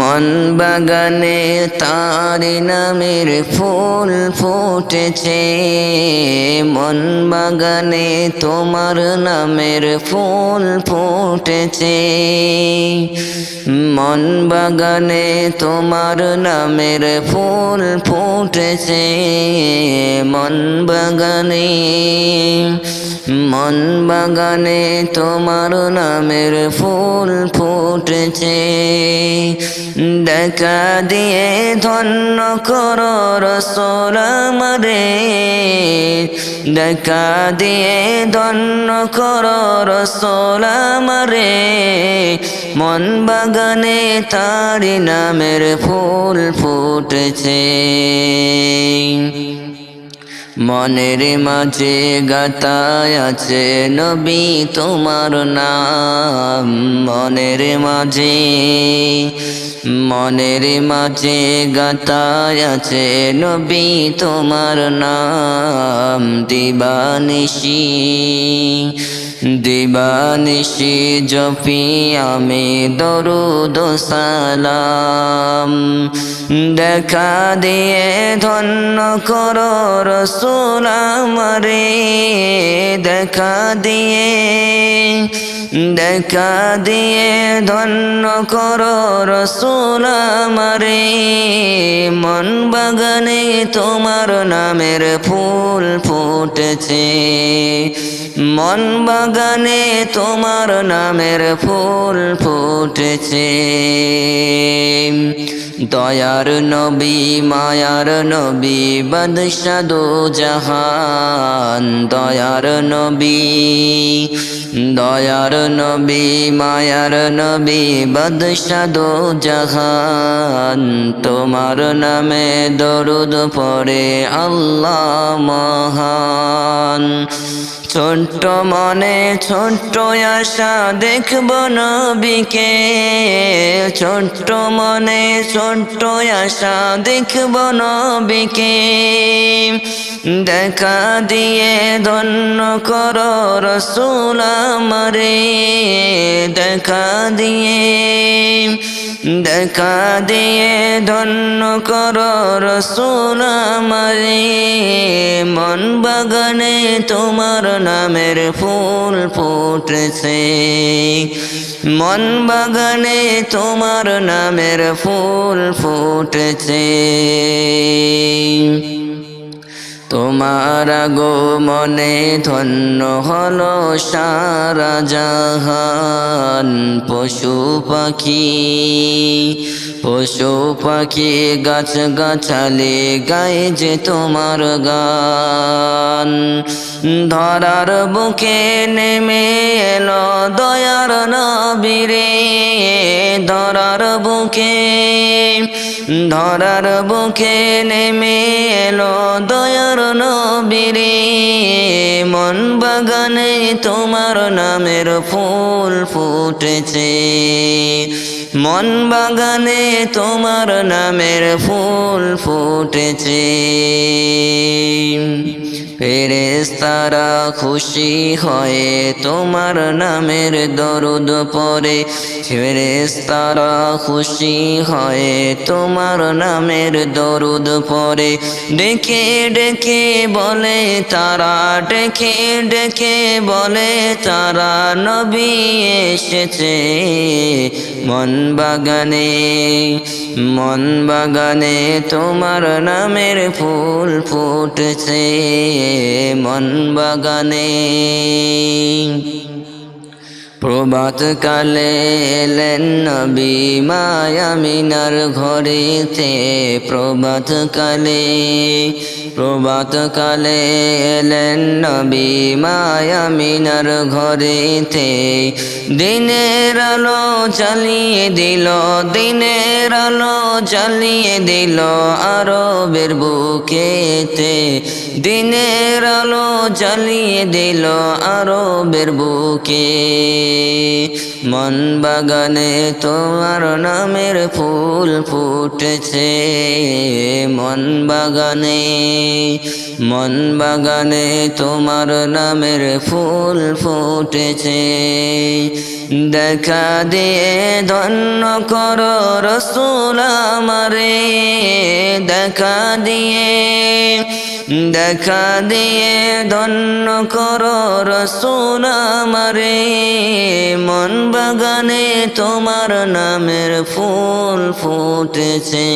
মন বাগানে তার নামের ফুল ফুটেছে। মন বাগানে তোমার নামের ফুল ফুটেছে। মন বাগানে তোমার নামের ফুল ফুটেছে। মন বাগানে মন বাগানে তোমার নামের ফুল ফুটেছে। দেখা দিয়ে ধন্য কর রসোল আমারে। দেখা দিয়ে ধন্য কর রসোল আমারে। মন বাগানে তারি নামের ফুল ফুটেছে। মনের মাঝে গাতায় আছে নবী তোমার নাম। মনের মাঝে মনের মাঝে গাতায় আছে নবী তোমার নাম। দিবানিশি দিবানিশি জপি আমি দরুদ সালাম। দেখা দিয়ে ধন্য কর রসুল আমারে। দেখা দিয়ে দেখা দিয়ে ধন্য কর রসুল মন বাগানে তোমার নামের ফুল ফুটেছে। মন বাগানে তোমার নামের ফুল ফুটেছে। দয়ার নবী, মায়ার নবী বদশাদো জাহান। দয়ার নবী দয়ার নবী, মায়ার নবী বদশাদো জাহান। তোমার নামে দরুদ পড়ে আল্লাহ মহান। ছোট্ট মনে ছোট্ট আশা দেখব নবীকে। ছোট্ট মনে ছোট্ট আশা দেখব নবীকে। দেখা দিয়ে ধন্য কর রসুল আমারে। দেখা দিয়ে দেখা দিয়ে ধন্য কর রসুল আমারে। মন বাগানে তোমার নামের ফুল ফুটছে। মন বাগানে তোমার নামের ফুল ফুটেছে। তোমার গো মনে ধন্য হল সারা জাহান। পশু পাখি পশু পাখি গাছ গাছালে গায়ে যে তোমার গান। ধরার বুকে নেমে এলো দয়ার নবীরে। ধরার বুকে ধরার বুকে নেমে এলো দয়ার নবীরে মন বাগানে তোমার নামের ফুল ফুটেছে। মন বাগানে তোমার নামের ফুল ফুটেছে। ফেরেস্তারা খুশি হয়ে তোমার নামের দরুদ পরে ফেরেস্তারা খুশি হয়ে তোমার নামের দরুদ পরে ডেকে ডেকে বলে তারা, ডেকে ডেকে বলে তারা, নবী এসেছে। মন বাগানে মন বাগানে তোমার নামের ফুল ফুটেছে। মন বাগানে প্রভাত কালে এলেন নবী মায়ামিনার ঘরেতে। প্রভাত কালে প্রভাত কালে এলেন নবী মায়ামিনার ঘরেতে। দিনের আলো জ্বালিয়ে দিল, দিনের আলো জ্বালিয়ে দিল আরবের বুকেতে। দিনের আলো জ্বালিয়ে দিল আরবের বুকে। মন বাগানে তোমার নামের ফুল ফুটেছে। মন বাগানে মন বাগানে তোমার নামের ফুল ফুটেছে। দেখা দিয়ে ধন্য কর রসুল আমারে। দেখা দিয়ে দেখা দিয়ে ধন্য কর রসুল আমারে। মন বাগানে তোমার নামের ফুল ফুটেছে।